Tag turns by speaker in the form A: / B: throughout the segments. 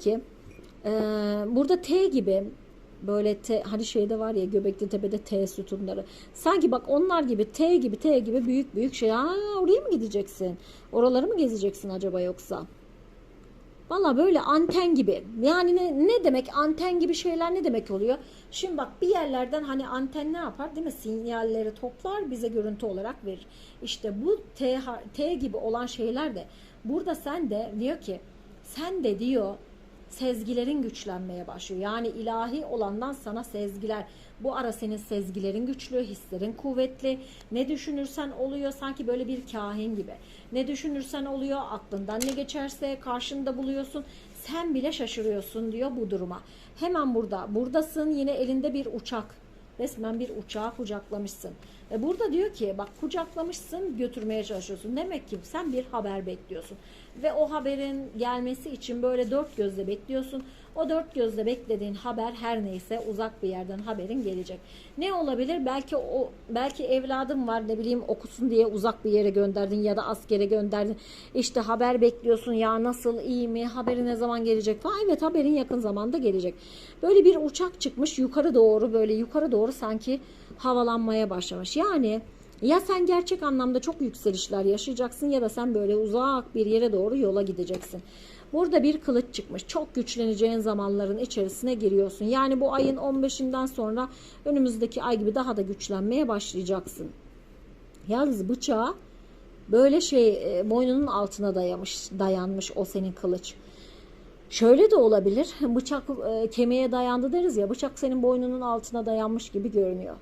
A: diyor ki e, burada T gibi böyle T hani şeyde var ya Göbekli Tepe'de T sütunları. Sanki bak onlar gibi T gibi T gibi büyük büyük şey. Aa, oraya mı gideceksin? Oraları mı gezeceksin acaba yoksa? Valla böyle anten gibi. Yani ne, ne demek anten gibi şeyler ne demek oluyor? Şimdi bak bir yerlerden hani anten ne yapar değil mi? Sinyalleri toplar bize görüntü olarak verir. İşte bu T, T gibi olan şeyler de burada sen de diyor ki sen de diyor sezgilerin güçlenmeye başlıyor. Yani ilahi olandan sana sezgiler. Bu ara senin sezgilerin güçlü, hislerin kuvvetli. Ne düşünürsen oluyor sanki böyle bir kahin gibi. Ne düşünürsen oluyor, aklından ne geçerse karşında buluyorsun. Sen bile şaşırıyorsun diyor bu duruma. Hemen burada, buradasın yine elinde bir uçak. Resmen bir uçağı kucaklamışsın. Ve burada diyor ki bak kucaklamışsın götürmeye çalışıyorsun. Demek ki sen bir haber bekliyorsun. Ve o haberin gelmesi için böyle dört gözle bekliyorsun. O dört gözle beklediğin haber her neyse uzak bir yerden haberin gelecek. Ne olabilir? Belki o belki evladım var ne bileyim okusun diye uzak bir yere gönderdin ya da askere gönderdin. İşte haber bekliyorsun ya nasıl iyi mi haberi ne zaman gelecek falan. Evet haberin yakın zamanda gelecek. Böyle bir uçak çıkmış yukarı doğru böyle yukarı doğru sanki havalanmaya başlamış. Yani ya sen gerçek anlamda çok yükselişler yaşayacaksın ya da sen böyle uzak bir yere doğru yola gideceksin. Burada bir kılıç çıkmış. Çok güçleneceğin zamanların içerisine giriyorsun. Yani bu ayın 15'inden sonra önümüzdeki ay gibi daha da güçlenmeye başlayacaksın. Yalnız bıçağı böyle şey e, boynunun altına dayamış, dayanmış o senin kılıç. Şöyle de olabilir. Bıçak e, kemiğe dayandı deriz ya. Bıçak senin boynunun altına dayanmış gibi görünüyor.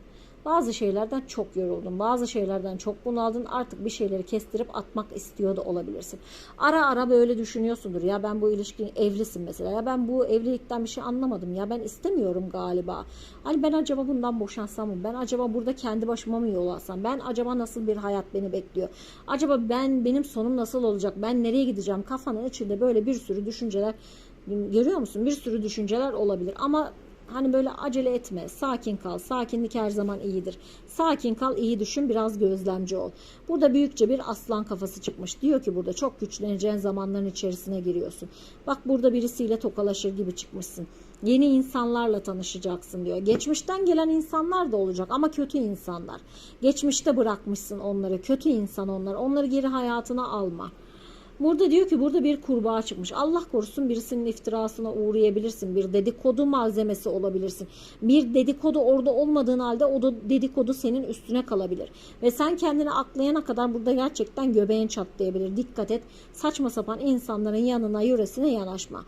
A: Bazı şeylerden çok yoruldun. Bazı şeylerden çok bunaldın. Artık bir şeyleri kestirip atmak istiyor da olabilirsin. Ara ara böyle düşünüyorsundur. Ya ben bu ilişki evlisin mesela. Ya ben bu evlilikten bir şey anlamadım. Ya ben istemiyorum galiba. Hani ben acaba bundan boşansam mı? Ben acaba burada kendi başıma mı yol alsam? Ben acaba nasıl bir hayat beni bekliyor? Acaba ben benim sonum nasıl olacak? Ben nereye gideceğim? Kafanın içinde böyle bir sürü düşünceler görüyor musun? Bir sürü düşünceler olabilir ama Hani böyle acele etme, sakin kal. Sakinlik her zaman iyidir. Sakin kal, iyi düşün, biraz gözlemci ol. Burada büyükçe bir aslan kafası çıkmış. Diyor ki burada çok güçleneceğin zamanların içerisine giriyorsun. Bak burada birisiyle tokalaşır gibi çıkmışsın. Yeni insanlarla tanışacaksın diyor. Geçmişten gelen insanlar da olacak ama kötü insanlar. Geçmişte bırakmışsın onları. Kötü insan onlar. Onları geri hayatına alma. Burada diyor ki burada bir kurbağa çıkmış. Allah korusun birisinin iftirasına uğrayabilirsin. Bir dedikodu malzemesi olabilirsin. Bir dedikodu orada olmadığın halde o dedikodu senin üstüne kalabilir. Ve sen kendini aklayana kadar burada gerçekten göbeğin çatlayabilir. Dikkat et. Saçma sapan insanların yanına yöresine yanaşma.